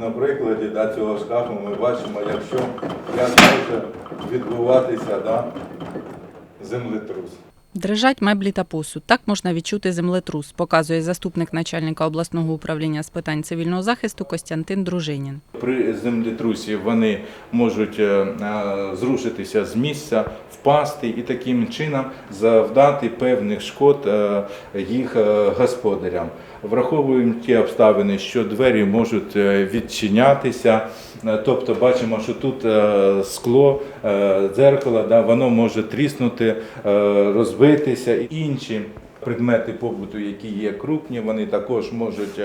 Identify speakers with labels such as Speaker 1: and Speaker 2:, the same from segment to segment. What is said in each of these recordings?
Speaker 1: На прикладі да, цього шкафу ми бачимо, якщо як може відбуватися да, землетрус.
Speaker 2: Дрижать меблі та посуд. Так можна відчути землетрус, показує заступник начальника обласного управління з питань цивільного захисту Костянтин Дружинін.
Speaker 1: При землетрусі вони можуть е, е, зрушитися з місця, впасти і таким чином завдати певних шкод е, їх господарям. Враховуємо ті обставини, що двері можуть е, відчинятися, е, тобто бачимо, що тут е, скло, дзеркало, да, воно може тріснути, розбитися. Інші предмети побуту, які є крупні, вони також можуть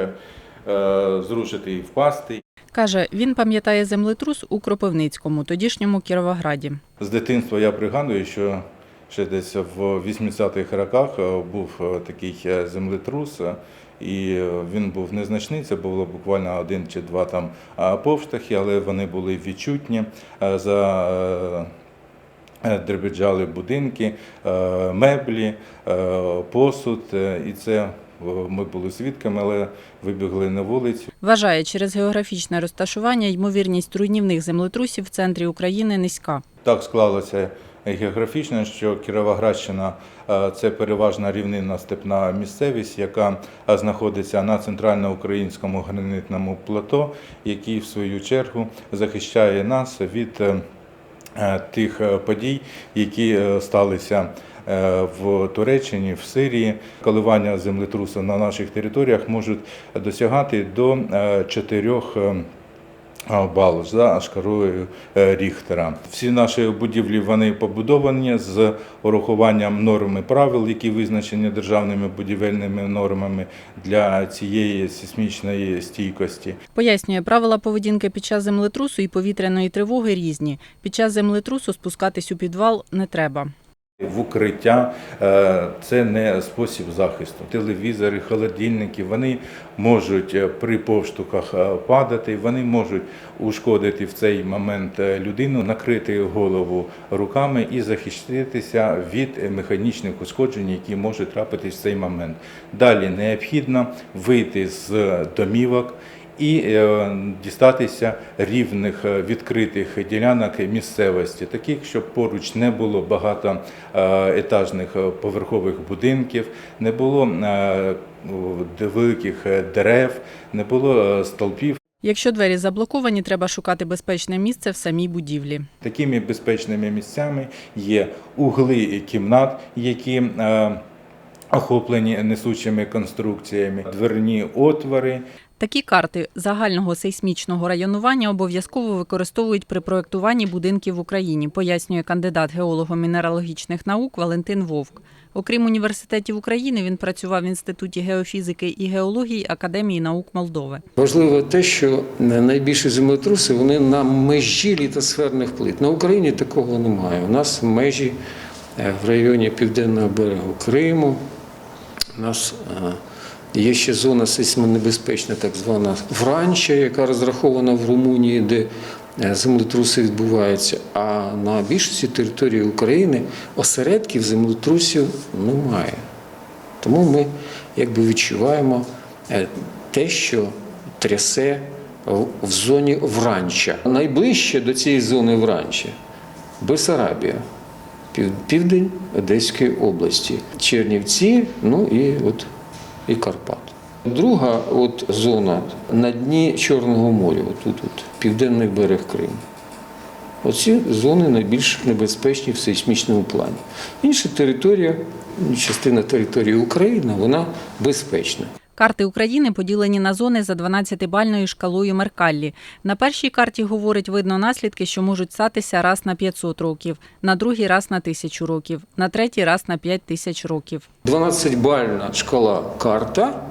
Speaker 1: зрушити і впасти.
Speaker 2: Каже, він пам'ятає землетрус у Кропивницькому, тодішньому Кіровограді.
Speaker 1: З дитинства я пригадую, що ще десь в 80-х роках був такий землетрус, і е, він був незначний. Це було буквально один чи два там повштахи, але вони були відчутні. Е, За е, дребіджали будинки, меблі, посуд, і це ми були свідками, але вибігли на вулицю.
Speaker 2: Вважає, через географічне розташування ймовірність руйнівних землетрусів в центрі України низька.
Speaker 1: Так склалося географічно, що Кіровоградщина е, це переважна рівнинна степна місцевість, яка е, знаходиться на центральноукраїнському гранитному плато, який в свою чергу захищає нас від е, тих подій, які сталися в Туреччині, в Сирії. Коливання землетрусу на наших територіях можуть досягати до 4 балу за шкарою е, Ріхтера. Всі наші будівлі вони побудовані з урахуванням норм і правил, які визначені державними будівельними нормами для цієї сейсмічної стійкості.
Speaker 2: Пояснює, правила поведінки під час землетрусу і повітряної тривоги різні. Під час землетрусу спускатись у підвал не треба.
Speaker 1: В укриття е, це не спосіб захисту. Телевізори, холодильники вони можуть е, при повштуках е, падати, вони можуть ушкодити в цей момент людину, накрити голову руками і захиститися від механічних ушкоджень, які можуть трапитись в цей момент. Далі необхідно вийти з домівок і е, дістатися рівних е, відкритих ділянок місцевості, таких, щоб поруч не було багато е, етажних поверхових будинків, не було великих дерев, не було стовпів.
Speaker 2: Якщо двері заблоковані, треба шукати безпечне місце в самій будівлі.
Speaker 1: Такими безпечними місцями є угли кімнат, які охоплені несучими конструкціями, дверні отвори,
Speaker 2: Такі карти загального сейсмічного районування обов'язково використовують при проєктуванні будинків в Україні, пояснює кандидат геолого-мінералогічних наук Валентин Вовк. Окрім університетів України, він працював в Інституті геофізики і геології Академії наук Молдови.
Speaker 3: Важливо те, що найбільші землетруси вони на межі літосферних плит. На Україні такого немає. У нас межі е, в районі південного берегу Криму. У нас е, є ще зона сейсмонебезпечна, так звана Вранча, яка розрахована в Румунії, де е, землетруси відбуваються. А на більшості території України осередків землетрусів немає. Тому ми якби відчуваємо е, те, що трясе в- в зоні Вранча. Найближче до цієї зони Вранча Бесарабія, південь Одеської області, Чернівці, ну і от і Карпат. Друга от зона на дні Чорного моря, отут, от, південний берег Криму. Оці зони найбільш небезпечні в сейсмічному плані. Інша територія, частина території України, вона безпечна.
Speaker 2: Карти України поділені на зони за 12-бальною шкалою Меркаллі. На першій карті, говорить, видно наслідки, що можуть статися раз на 500 років, на другій раз на 1000 років, на третій раз на 5000 років.
Speaker 3: 12-бальна шкала карта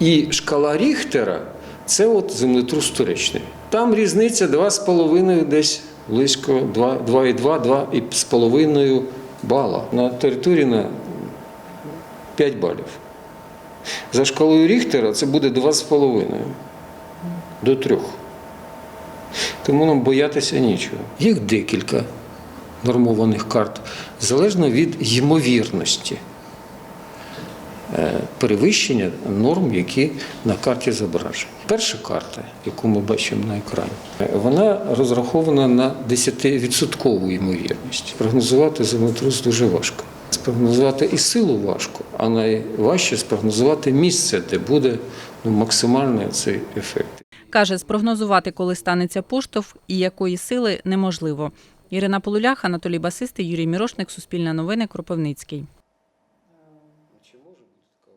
Speaker 3: і шкала Ріхтера це от землетрус Туреччини. Там різниця 2,5 десь близько 2,2, 2,5 бала. На території на 5 балів. За шкалою Ріхтера це буде 2,5 до 3. Тому нам боятися нічого. Їх декілька нормованих карт, залежно від ймовірності е, перевищення норм, які на карті зображені. Перша карта, яку ми бачимо на екрані, е, вона розрахована на 10% ймовірність. Прогнозувати землетрус дуже важко. Спрогнозувати і силу важко, а найважче спрогнозувати місце, де буде ну, максимальний цей ефект.
Speaker 2: Каже, спрогнозувати, коли станеться поштовх і якої сили неможливо. Ірина Полулях, Анатолій Басисти, Юрій Мірошник, Суспільне новини, Кропивницький.